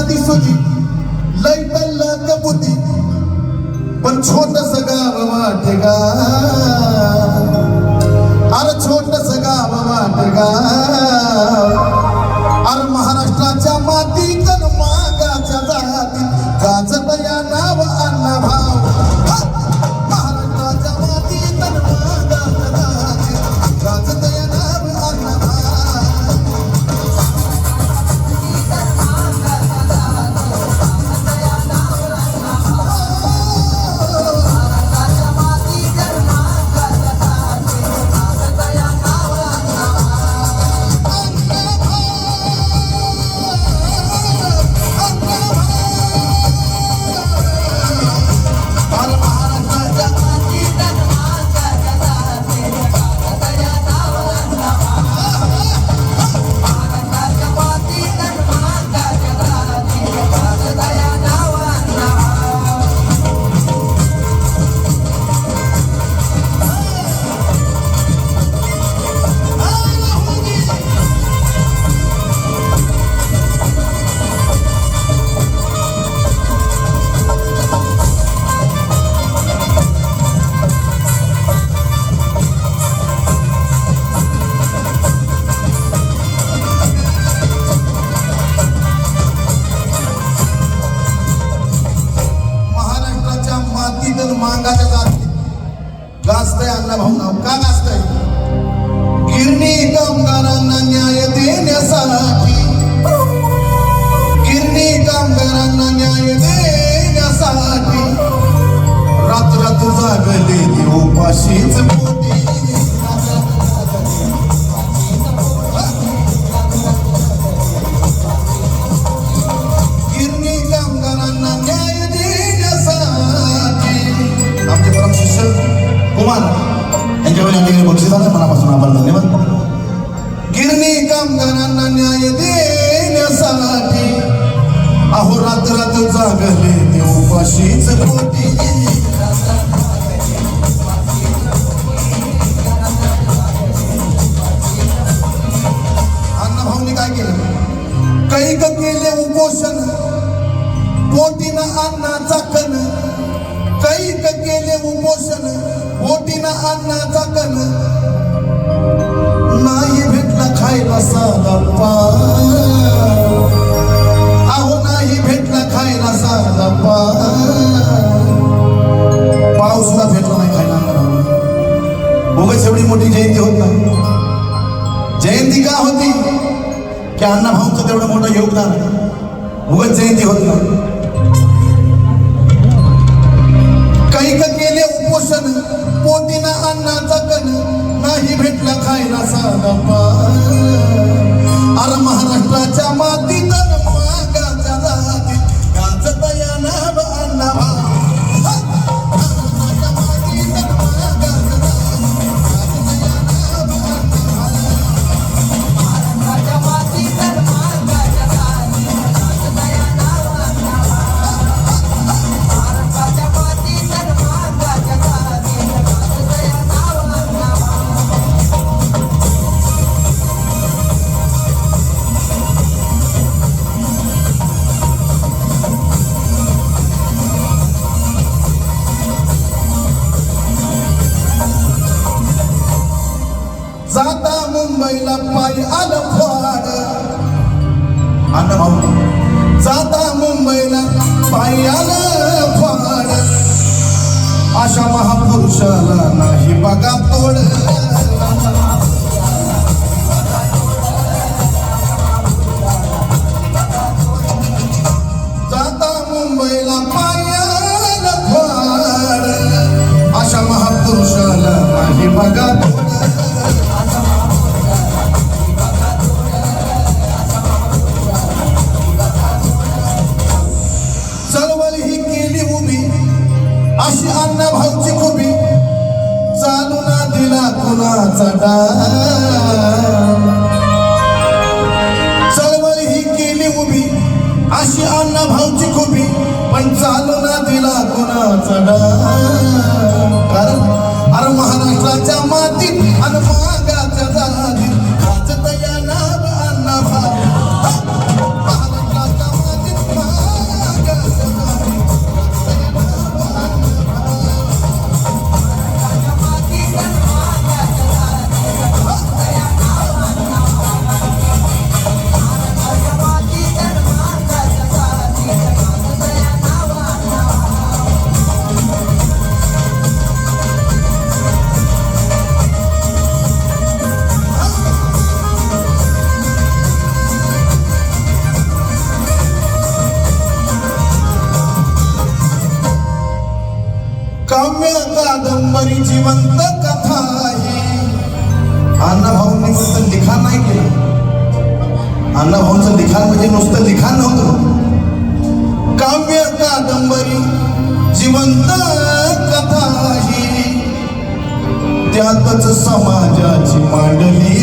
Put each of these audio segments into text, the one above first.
नादी सुजी लय टल्ला कबुती पण छोटस गाव वाटगा अरे छोटस गाव वाटगा अरे महा कुमार यांच्याकडे आम्ही बक्षीस आलं मनापासून आभार धन्यवाद. गिरणी कामगारांना न्याय देण्यासाठी अहो रात्र रात्र जागले ते उपाशीच पोटी अण्णाभाऊनी काय केलं? कैक केले उपोषण. पोटीनं अन्नाचा कण. कैक केले उपोषण. पोटीनं अन्नाचा कण नाही भेटला खायला साधा पाव. अहो नाही भेटला खायला साधा पाव. सुद्धा भेटला नाही खायला अण्णाभाऊला एवढी मोठी जयंती होत नाही. जयंती का होती? की अण्णा भाऊचं तेवढं मोठं योगदान. आहे जयंती होत नाही. पोतीना अन्नाचा कण नाही भेटला खायला साधा अरे महाराष्ट्राच्या मातीत जाता मुंबईला पाय आलं फाड. अण्णा भाऊ जाता मुंबईला पाय आलं फाड. अशा महापुरुषाला नाही बघा तोड. अशी अण्णा भाऊची खुबी. चालू ना दिला कुणाचा चळवळ ही केली उभी. अशी अण्णा भाऊची खुबी. पण चालू ना दिला कुणाचा डाव. कारण अरे महाराष्ट्राच्या कादंबरी जिवंत कथा आहे. अण्णाभाऊंनी फक्त लिखाण नाही केलं. अण्णाभाऊंचं लिखाण म्हणजे नुसतं लिखाण नव्हतं. काव्य कादंबरी जिवंत कथा आहे. त्यातच समाजाची मांडली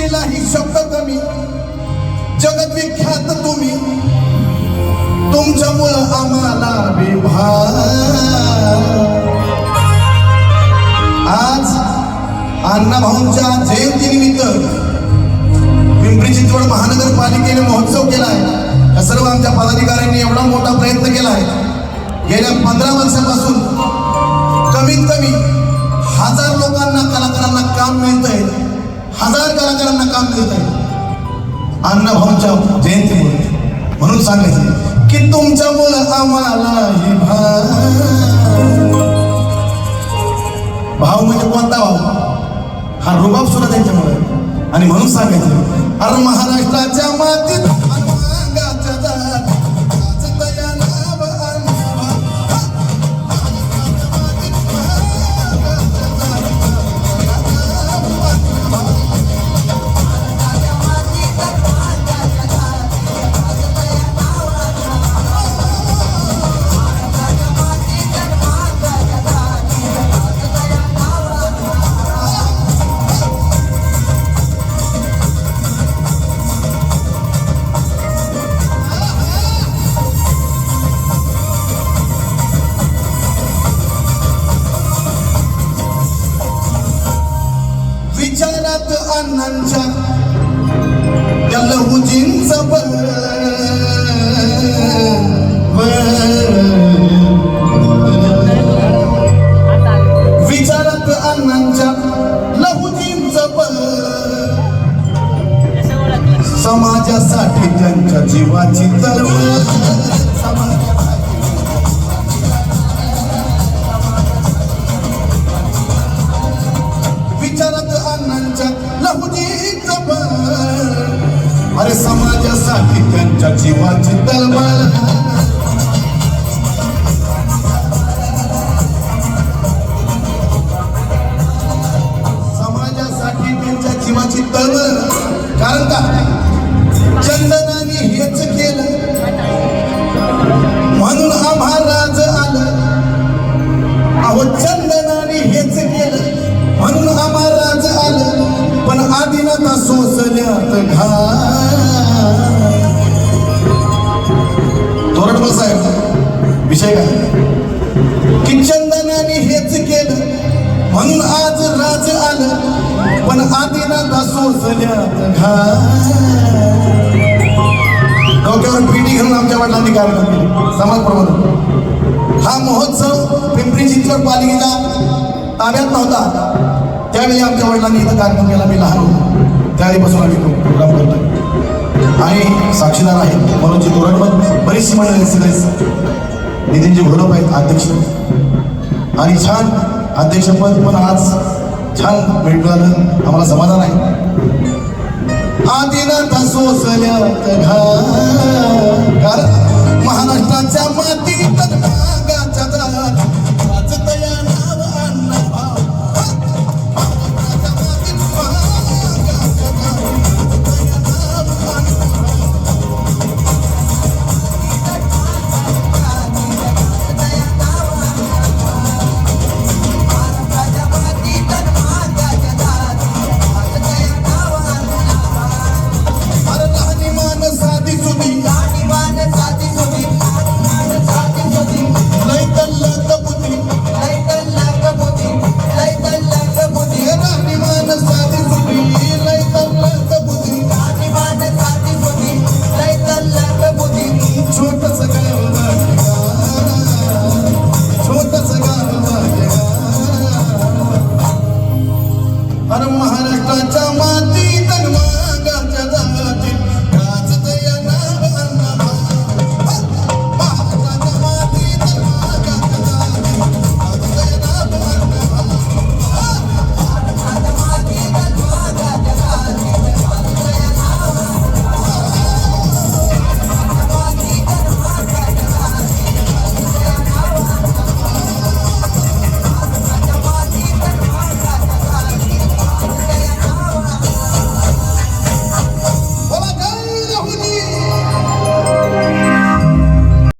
स्तुतीलाही शब्द कमी जगविख्यात तुम्ही. तुमच्यामुळं आम्हाला विभाग आज अण्णाभाऊंच्या जयंतीनिमित्त पिंपरी चिंचवड महानगरपालिकेने महोत्सव केला या सर्व आमच्या पदाधिकाऱ्यांनी एवढा मोठा प्रयत्न केला आहे गेल्या पंधरा वर्षापासून कमीत कमी हजार लोकांना कलाकारांना काम मिळतंय. हजार कलाकारांना काम मिळतंय अण्णाभाऊंच्या जयंतीमुळे. म्हणून सांगायचं की तुमच्यामुळं आम्हाला ही भाव म्हणजे कोणता भाव हा रुबाब सुद्धा त्यांच्यामुळे आणि म्हणून सांगायचं अरे महाराष्ट्राच्या मातीत अण्णांच्या त्या लहुजींच विचारात अण्णांच्या समाजासाठी त्यांच्या जीवाची तळमळ समाजासाठी त्यांच्या जीवाची तळमळ डोक्यावर पिटी घालून आमच्या वडिलांनी कार्यक्रम केले. समाज प्रबोधन हा महोत्सव पिंपरी चिंचवड पालिकेच्या ताब्यात नव्हता. त्यावेळी आमच्या वडिलांनी इथं कार्यक्रम केला. मी लहान होतो. त्यावेळीपासून आम्ही प्रोग्राम करतो आणि साक्षीदार आहे मनोजी तोरणमल बरीचशी मंडळी आहेत सगळेच. नितीनजी घोडप आहेत अध्यक्ष. आणि छान अध्यक्षपद पण आज छान भेट मिळालं. आम्हाला समाधान आहे. आदिनाथ सोसल्यात घा कारण महाराष्ट्राच्या मातीत